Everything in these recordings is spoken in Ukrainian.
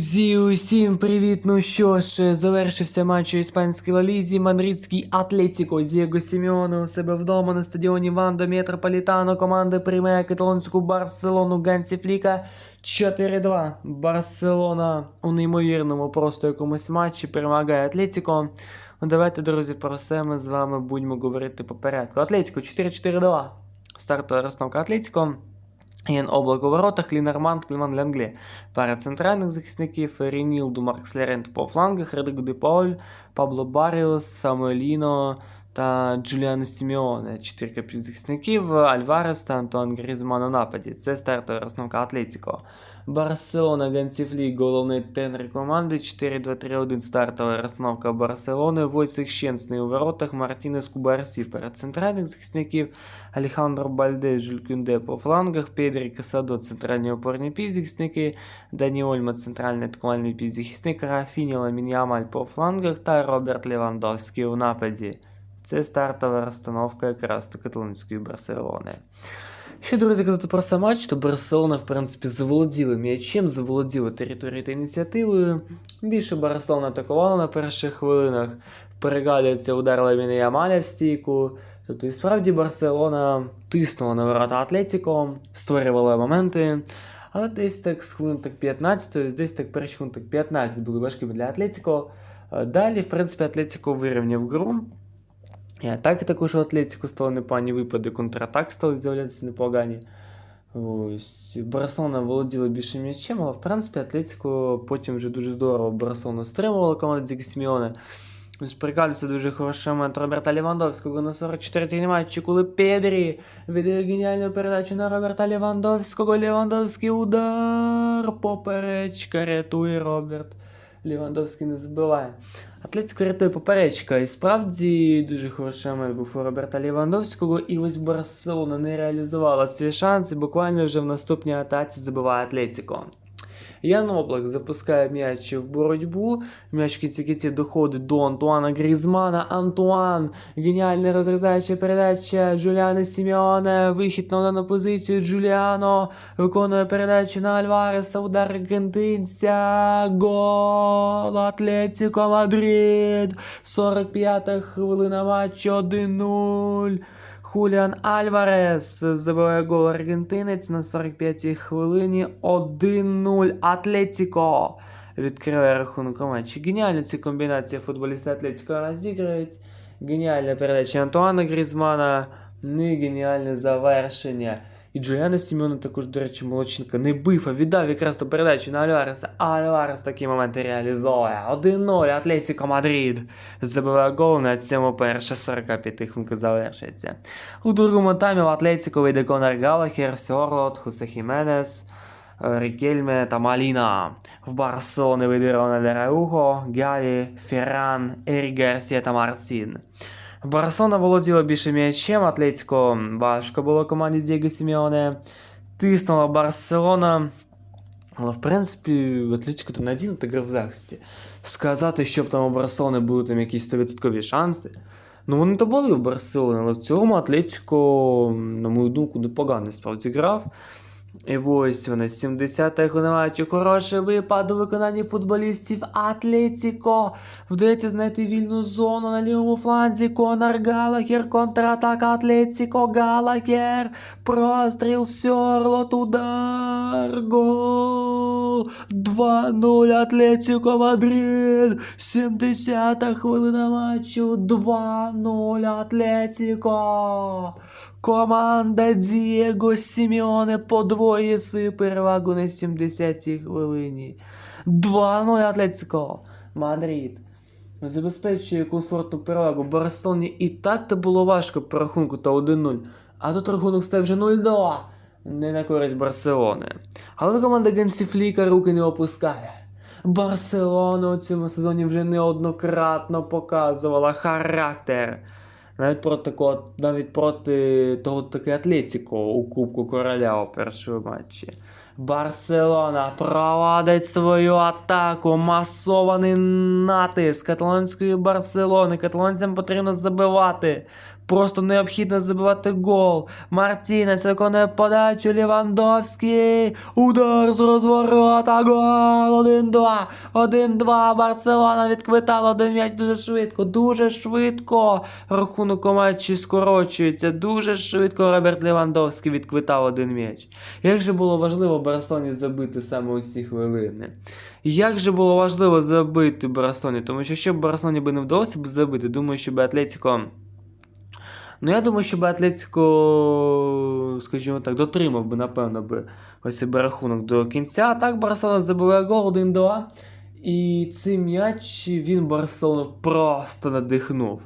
Друзі, усім привіт! Ну що ж, завершився матч у іспанській лалізі. Мадридський Атлетіко Дієго Сімеоне у себе вдома на стадіоні Вандо Метрополітано. Команда приймає каталонську Барселону Ганці Фліка 4-2. Барселона у неймовірному просто якомусь матчі перемагає Атлетіко. Ну давайте, друзі, про все ми з вами будемо говорити по порядку. Атлетіко 4-4-2. Стартова розстановка Атлетіко. Ян Облак у воротах, Лінарман, Кліман Ленглі. Пара центральних захисників Ренілду, Маркс Лерент по флангах, Родриго Де Пабло Баріус, Самуеліно та Джуліано Сімеоне. Чотирка півзахисників, Альварес та Антуан Грізман у нападі. Це стартова розновка Атлетіко. Барселона, Ганцівлі, головний тренер команди, 4-2-3-1 стартова розновка Барселони, Войцех Щенсний у воротах, Мартінес Кубарсі перед центральних захисників, Алехандро Бальде, Жюль Кюнде по флангах, Педрі Касадо, центральні опорні півзахисники, Дані Ольма, центральний атакувальний півзахисник, Рафіні Ламін'ямаль по флангах та Роберт Левандовський у нападі. Це стартова розстановка якраз до каталонської Барселони. Ще, друзі, казати про сам матч, то Барселона, в принципі, заволоділа м'ячем, заволоділа територією та ініціативою. Більше Барселона атакувала на перших хвилинах, перегадується удар Ламіна Ямаля в стійку. Тобто, і справді Барселона тиснула на ворота Атлетіко, створювала моменти. Але десь так з хвилин так 15, десь так перші хвилин так 15 були важкими для Атлетіко. Е, Далі, в принципі, Атлетіко вирівняв гру. І атаки також у Атлетику стали непогані випади, контратак стали з'являтися непогані. Ось. Барселона володіла більше м'ячем, але в принципі Атлетико потім вже дуже здорово Барселону стримувала команда Дзігі Сімеоне. Ось дуже хороший момент Роберта Лівандовського на 44-й матчі, коли Педрі віддає геніальну передачу на Роберта Лівандовського. Лівандовський удар поперечка рятує Роберт. Лівандовський не забиває. Атлетико рятує поперечка. І справді дуже хороша момент був у Роберта Лівандовського. І ось Барселона не реалізувала свій шанс і буквально вже в наступній атаці забиває Атлетико. Ян Облак запускає м'яч в боротьбу. М'яч в кінці доходить до Антуана Грізмана. Антуан. Геніальна розрізаюча передача Джуліана Сімеоне. Вихід на дану позицію. Джуліано виконує передачу на Альвареса. Удар аргентинця. Гол Атлетико Мадрид. 45-та хвилина матчу 1-0. Хуліан Альварес забиває гол аргентинець на 45-й хвилині 1-0 Атлетіко. Відкриває рахунок матчі. Геніально ці комбінації футболіста Атлетіко розіграють. Геніальна передача Антуана Грізмана. Не геніальне завершення. І Джояна Сімеона також, до речі, молодчинка не бив, а віддав якраз ту передачу на Альвареса. А Альварес такі моменти реалізовує. 1-0 Атлетико Мадрид. Забиває гол, на цьому перша 45 хвилинка завершується. У другому таймі в Атлетико вийде Конор Галахер, Сьорлот, Хусе Хіменес, Рікельме та Маліна. В Барселони вийде Рональд Раухо, Галі, Ферран, Ерік Гарсія та Марсін. Барселона володіла більше м'ячем, Атлетико важко було команді Дієго Сімеоне. Тиснула Барселона. Але, в принципі, в Атлетико то надійно та гра в захисті. Сказати, щоб там у Барселони були там якісь 100% шанси. Ну, вони то були у Барселоні, але в цілому Атлетико, на мою думку, непогано справді грав. І ось вона 70-та хвилина матчу. Хороший випад у виконанні футболістів Атлетіко. Вдається знайти вільну зону на лівому фланзі. Конор Галахер, контратака Атлетіко, Галахер. Простріл Сьорлот, удар. Гол. 2-0 Атлетіко Мадрид. 70-та хвилина матчу. 2-0 Атлетіко. Команда Дієго Сімеоне подвоює свою перевагу на 70-й хвилині. 2-0 Атлетико. Мадрид. Забезпечує комфортну перевагу Барселоні і так то було важко по рахунку та 1-0. А тут рахунок став вже 0-2. Не на користь Барселони. Але команда Генсіфліка руки не опускає. Барселона у цьому сезоні вже неоднократно показувала характер. Навіть проти такого, навіть проти того таки Атлетіко у Кубку Короля у першому матчі. Барселона проводить свою атаку. Масований натиск каталонської Барселони. Каталонцям потрібно забивати. Просто необхідно забивати гол. Мартінець виконує подачу Лівандовський. Удар з розворота. Гол. 1-2. 1-2. Барселона відквитала один м'яч дуже швидко. Дуже швидко. Рахунок у матчі скорочується. Дуже швидко Роберт Лівандовський відквитав один м'яч. Як же було важливо Барселоні забити саме у ці хвилини? Як же було важливо забити Барселоні? Тому що якщо б Барселоні би не вдалося б забити, думаю, що би Атлетіко. Ну, я думаю, що би Атлетико, скажімо так, дотримав би, напевно, би ось би рахунок до кінця. А так Барселона забиває гол 1-2. І цей м'яч він Барселону просто надихнув.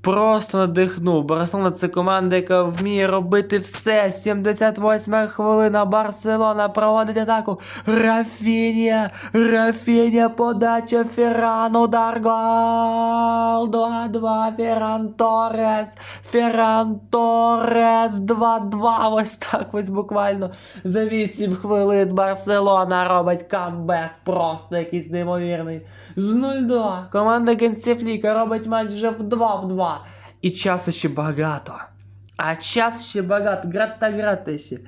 Просто надихнув. Барселона це команда, яка вміє робити все. 78 хвилина. Барселона проводить атаку. Рафінія. Рафінія. Подача Ферран. Удар гол. 2-2. Ферран Торрес. Ферран Торрес. 2-2. Ось так ось буквально за 8 хвилин Барселона робить камбек. Просто якийсь неймовірний. З 0-2. Команда Генсіфліка робить матч вже в 2-2. І часу ще багато. А час ще багато. Грати та грати ще.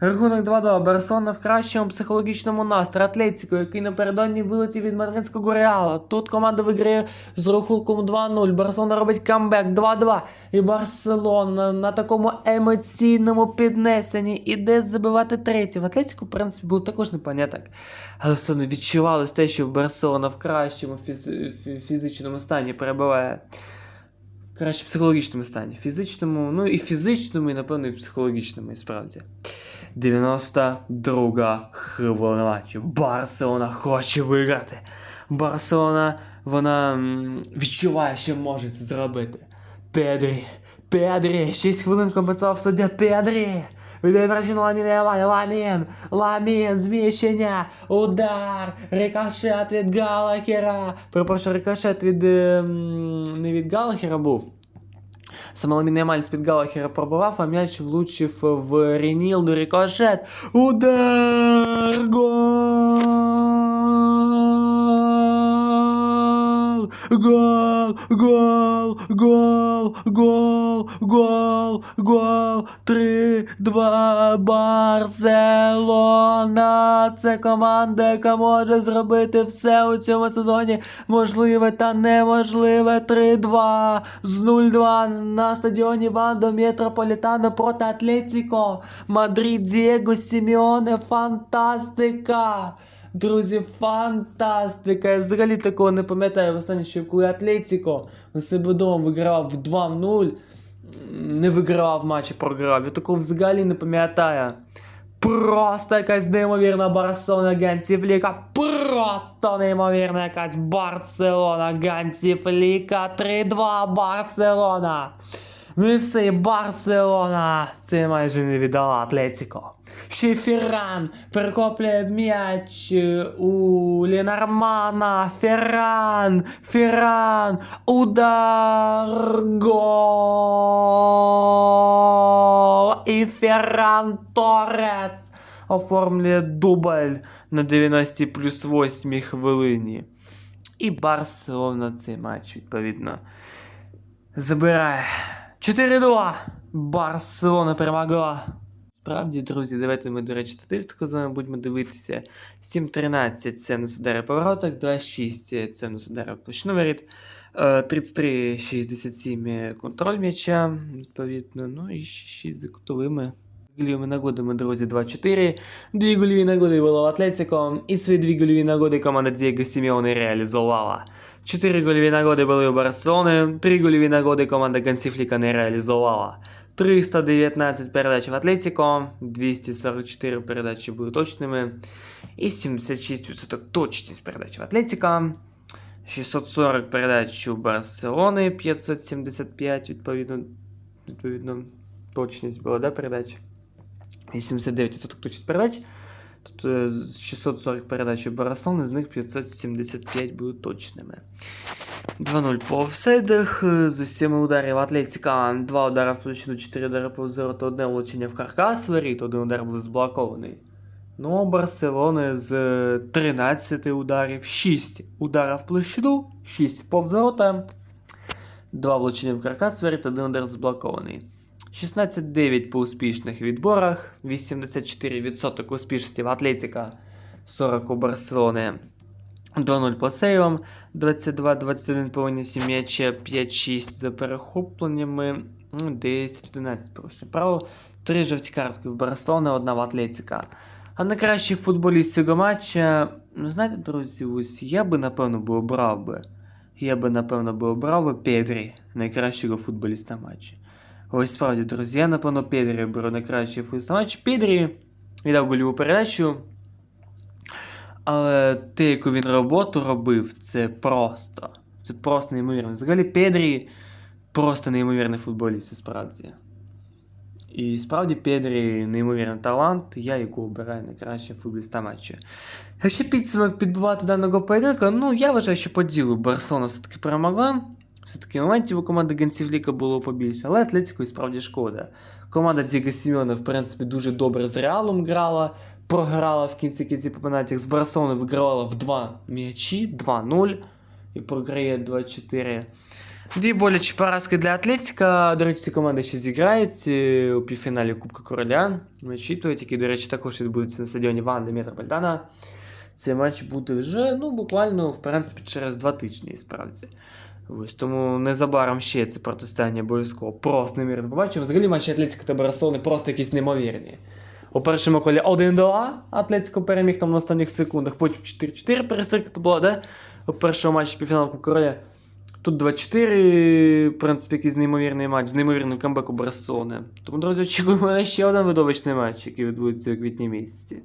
Рахунок 2-2. Барселона в кращому психологічному настрої. Атлетико, який напередодні вилетів від мадридського Реала. Тут команда виграє з рахунком 2-0. Барселона робить камбек 2-2. І Барселона на такому емоційному піднесенні іде забивати третє. В Атлетико, в принципі, було також непонятно так. Але все одно відчувалось те, що Барселона в кращому фіз... фізичному стані перебуває. Краще в психологічному стані. Фізичному, ну і фізичному, і напевно, і психологічному, і справді. 92 хвилина матчу. Барселона хоче виграти. Барселона, вона відчуває, що може це зробити. Педрі, Педрі, 6 хвилин компенсував суддя Педрі. Відображено Ламін Ямаль, Ламін, Ламін, зміщення, удар, рикошет від Галахера. Перепрошую, рикошет від, ем, не від Галахера був. Саме Ламін Ямаль з-під Галахера пробував, а м'яч влучив в Ренілду рикошет. Удар! Гол! Гол! Гол! Гол! Гол! Гол! Гол! 3-2 Барселона! Це команда, яка може зробити все у цьому сезоні. Можливе та неможливе 3-2 з 0-2 на стадіоні Вандо Метрополітано проти Атлетіко. Мадрид Дієго Сіміоне. Фантастика! Друзі, фантастика! Я взагалі такого не пам'ятаю в останнє, що коли Атлетіко у себе вдома виграв 2-0, не вигравав матчі, програв. Я такого взагалі не пам'ятаю. Просто якась неймовірна Барселона Ганцівліка. Просто неймовірна якась Барселона Ганцівліка. 3-2 Барселона. Ну і все, і Барселона. Це майже не віддала Атлетіко. Ще Ферран перехоплює м'яч е, у Ленормана. Ферран, Ферран, удар, гол. І Ферран Торрес оформлює дубль на 90 плюс 8 хвилині. І Барселона цей матч, відповідно, забирає. 4-2. Барселона перемогла. Справді, друзі, давайте ми, до речі, статистику з вами будемо дивитися. 7-13 це на удари повороток, 2-6 це на удари площину воріт, е, 33-67 контроль м'яча, відповідно, ну і 6 за кутовими. Гольовими нагодами, друзі, 2-4. Дві гольові нагоди було в Атлетико, і свої дві гольові нагоди команда Дієго Сімеоне реалізувала. Чотири гольові нагоди були у Барселони, три гольові нагоди команда Гансіфліка не реалізувала. 319 передач в Атлетико, 244 передачі були точними, і 76% точність передач в Атлетико. 640 передач у Барселони, 575 відповідно, відповідно точність була, да, передач. 89% точність передач. Тут е, 640 передач у Барселони, з них 575 були точними. 2-0 по офсайдах, е, з 7 ударів Атлетика, 2 удари в площину, 4 удари по взору та одне влучення в каркас воріт, один удар був зблокований. Ну, у Барселони з е, 13 ударів, 6 ударів в площину, 6 по взворота. 2 влучення в каркас виріт, один удар заблокований. 16-9 по успішних відборах, 84% успішності в Атлетіка, 40 у Барселони. 2-0 по сейвам, 22-21 по винесі м'яча, 5-6 за перехопленнями, ну, 10-11 порушення право, 3 жовті картки в Барселони, одна в Атлетіка. А найкращий футболіст цього матча, ну знаєте, друзі, ось я би напевно би обрав би. Я би напевно би обрав би Педрі, найкращого футболіста матчу. Ось справді, друзі, я напевно Педрі беру найкращий футболіста матчу. Педрі віддав гольову передачу. Але те, яку він роботу робив, це просто. Це просто неймовірно. Взагалі Педрі просто неймовірний футболіст, справді. І справді Педрі неймовірний талант, я його обираю найкращим футболіста матчу. Ще підсумок підбивати даного поєдинку, ну я вважаю, що по ділу Барселона все-таки перемогла. Все-таки моментів у команди Гансівліка було побільше, але Атлетику справді шкода. Команда Діга Сімеона, в принципі, дуже добре з Реалом грала, програла в кінці кінці пенальтях з Барселони, вигравала в 2 м'ячі, 2-0 і програє 2-4. Дві болячі поразки для Атлетика. До речі, ці команди ще зіграють е, у півфіналі Кубка Короля. Очікують, який, до речі, також відбудеться на стадіоні Ванди Метрополітана. Цей матч буде вже ну, буквально в принципі, через два тижні, справді. Ось тому незабаром ще це протистояння обов'язково просто неймовірно побачимо. Взагалі матчі Атлетика та Барселони просто якісь неймовірні. У першому колі 1-2 Атлетико переміг там на останніх секундах, потім 4-4 перестрілка була, да? У першому матчі півфіналу Короля. Тут 2-4, в принципі, якийсь неймовірний матч з неймовірним камбеком Барселони. Тому, друзі, очікуємо на ще один видовищний матч, який відбудеться у квітні місяці.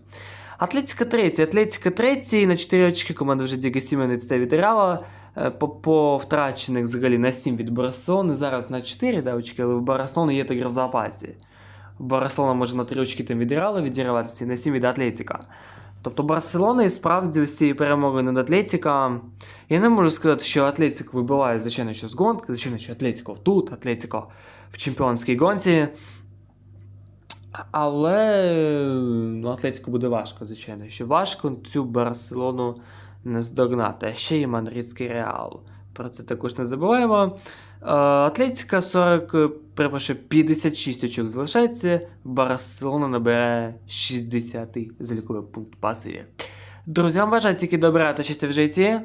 Атлетика 3, Атлетика 3, на 4 очки команда вже Діга Сімена відстає від Реала. Е, По, по втрачених взагалі на 7 від Барселони, зараз на 4 да, очки, але в Барселони є та в запасі. Барселона може на 3 очки там від Реала відірватися і на 7 від Атлетика. Тобто Барселона і справді цією перемогою над Атлетіка. Я не можу сказати, що Атлетик вибиває, звичайно, що з гонки, звичайно, що Атлетико тут, Атлетико в чемпіонській гонці. Але ну, Атлетику буде важко, звичайно, що важко цю Барселону не здогнати. А ще й Мадридський Реал. Про це також не забуваємо. Е, Атлетика 40, е, перепрошую, 56 очок залишається. Барселона набере 60 заліковий пункт пасиві. Друзі, вам бажаю тільки добра та щастя в житті.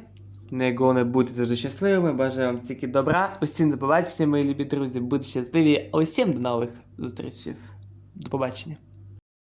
Не гони бути завжди щасливими. Бажаю вам тільки добра. Усім до побачення, мої любі друзі. Будьте щасливі. Усім до нових зустрічей. До побачення.